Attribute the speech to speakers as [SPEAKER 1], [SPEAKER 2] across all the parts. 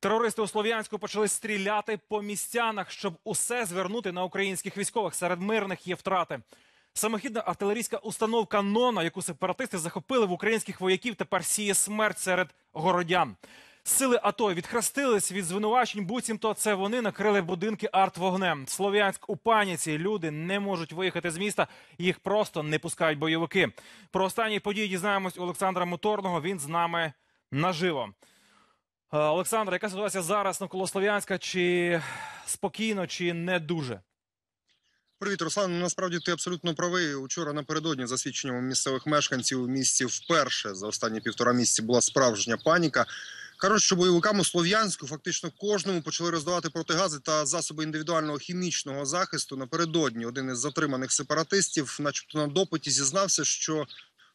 [SPEAKER 1] Терористи у Слов'янську почали стріляти по містянах, щоб усе звернути на українських військових. Серед мирних є втрати. Самохідна артилерійська установка Нона, яку сепаратисти захопили в українських вояків, тепер сіє смерть серед городян. Сили АТО відхрестились від звинувачень, буцімто це вони накрили будинки артвогнем. Слов'янськ у паніці. Люди не можуть виїхати з міста. Їх просто не пускають бойовики. Про останні події дізнаємось у Олександра Моторного. Він з нами наживо. Е, Олександр, яка ситуація зараз навколо Слов'янська? Чи спокійно, чи не дуже?
[SPEAKER 2] Привіт, Руслан. Ну, Насправді ти абсолютно правий. Учора напередодні, за свідченням місцевих мешканців у місті вперше за останні півтора місяці була справжня паніка. Кажуть, що бойовикам у Слов'янську фактично кожному почали роздавати протигази та засоби індивідуального хімічного захисту. Напередодні один із затриманих сепаратистів, начебто на допиті, зізнався, що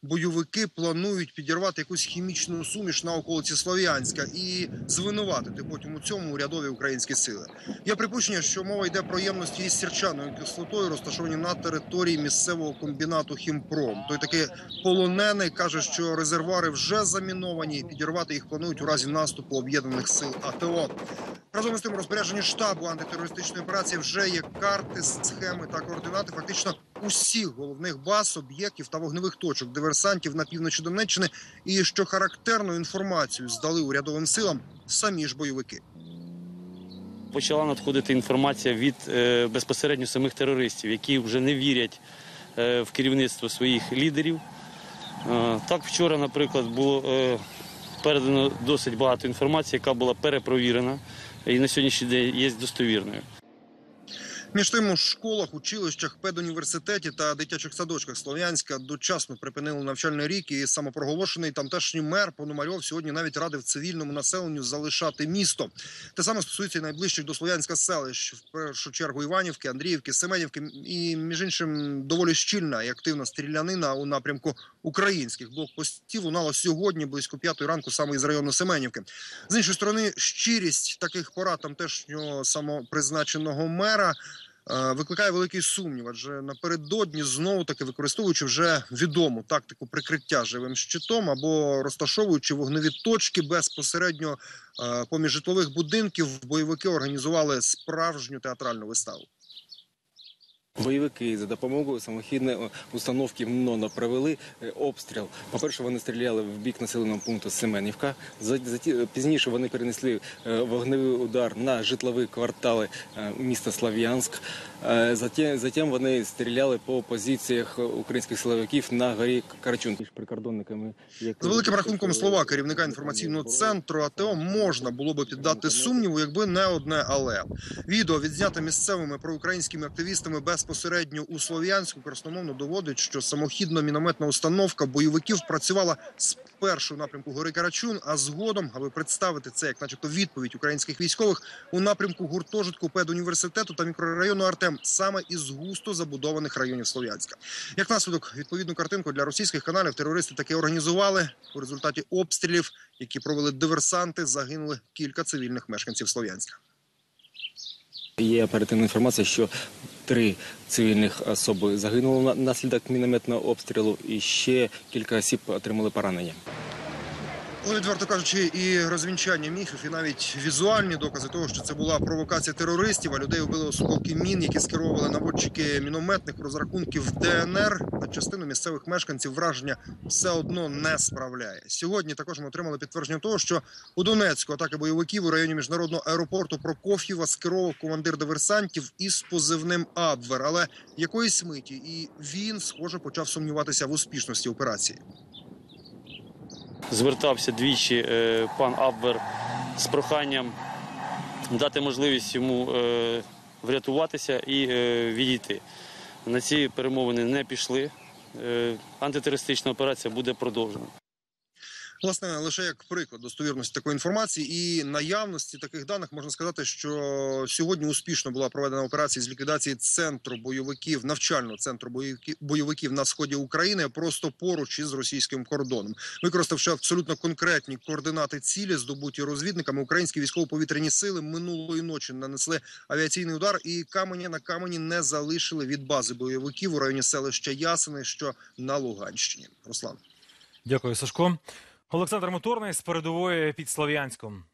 [SPEAKER 2] бойовики планують підірвати якусь хімічну суміш на околиці Слов'янська і звинуватити потім у цьому урядові українські сили. Є припущення, що мова йде про ємності із сірчаною кислотою, розташовані на території місцевого комбінату Хімпром. Той таки полонений каже, що резервуари вже заміновані. Підірвати їх планують у разі наступу об'єднаних сил АТО. Разом з тим, у розпорядженні штабу антитерористичної операції вже є карти, схеми та координати фактично усіх головних баз, об'єктів та вогневих точок диверсантів на півночі Донеччини. І що характерну інформацію здали урядовим силам самі ж бойовики.
[SPEAKER 3] почала надходити інформація від е, безпосередньо самих терористів, які вже не вірять е, в керівництво своїх лідерів. Е, так, вчора, наприклад, було передано досить багато інформації, яка була перепровірена і на сьогоднішній день є достовірною.
[SPEAKER 2] Між тим у школах, училищах, педуніверситеті та дитячих садочках Слов'янська дочасно припинили навчальний рік. І самопроголошений тамтешній мер Пономарьов сьогодні навіть радив цивільному населенню залишати місто. Те саме стосується і найближчих до Слов'янська селищ, в першу чергу Іванівки, Андріївки, Семенівки. І між іншим доволі щільна і активна стрілянина у напрямку українських блокпостів лунала сьогодні близько п'ятої ранку, саме із району Семенівки. З іншої сторони, щирість таких порад тамтешнього самопризначеного мера. Е, Викликає великий сумнів, адже напередодні знову таки використовуючи вже відому тактику прикриття живим щитом або розташовуючи вогневі точки безпосередньо е, поміж житлових будинків, бойовики організували справжню театральну виставу.
[SPEAKER 4] Бойовики за допомогою самохідної установки МНОНа провели е, обстріл. По-перше, вони стріляли в бік населеного пункту Семенівка. Заті- Пізніше вони перенесли е, вогневий удар на житлові квартали е, міста Слав'янськ. Затім, вони стріляли по позиціях українських силовиків на горі Карачун. Прикордонниками
[SPEAKER 2] З великим рахунком слова керівника інформаційного центру АТО можна було би піддати сумніву, якби не одне але відео відзнято місцевими проукраїнськими активістами безпосередньо у Слов'янську красномовно доводить, що самохідна мінометна установка бойовиків працювала спершу в напрямку гори Карачун, а згодом, аби представити це як, начебто, відповідь українських військових у напрямку гуртожитку педуніверситету та мікрорайону Артем саме із густо забудованих районів Слов'янська. Як наслідок, відповідну картинку для російських каналів терористи таки організували. У результаті обстрілів, які провели диверсанти, загинули кілька цивільних мешканців Слов'янська.
[SPEAKER 4] Є оперативна інформація, що три цивільних особи загинули на- внаслідок мінометного обстрілу, і ще кілька осіб отримали поранення.
[SPEAKER 2] Але відверто кажучи, і розвінчання міфів, і навіть візуальні докази того, що це була провокація терористів, а людей вбили осколки мін, які скеровували наводчики мінометних розрахунків ДНР. На частину місцевих мешканців враження все одно не справляє. Сьогодні також ми отримали підтвердження того, що у Донецьку атаки бойовиків у районі міжнародного аеропорту Прокоф'єва скеровував командир диверсантів із позивним Абвер. Але якоїсь миті і він, схоже, почав сумніватися в успішності операції.
[SPEAKER 3] Звертався двічі е, пан Абвер з проханням дати можливість йому е, врятуватися і е, відійти. На ці перемовини не пішли. Антитерористична операція буде продовжена.
[SPEAKER 2] Власне, лише як приклад достовірності такої інформації і наявності таких даних можна сказати, що сьогодні успішно була проведена операція з ліквідації центру бойовиків, навчального центру бойовиків, на сході України, просто поруч із російським кордоном, використавши абсолютно конкретні координати цілі, здобуті розвідниками, українські військово-повітряні сили минулої ночі нанесли авіаційний удар і камені на камені не залишили від бази бойовиків у районі селища Ясини, що на Луганщині. Руслан.
[SPEAKER 1] Дякую, Сашко. Олександр Моторний з передової під Слов'янськом.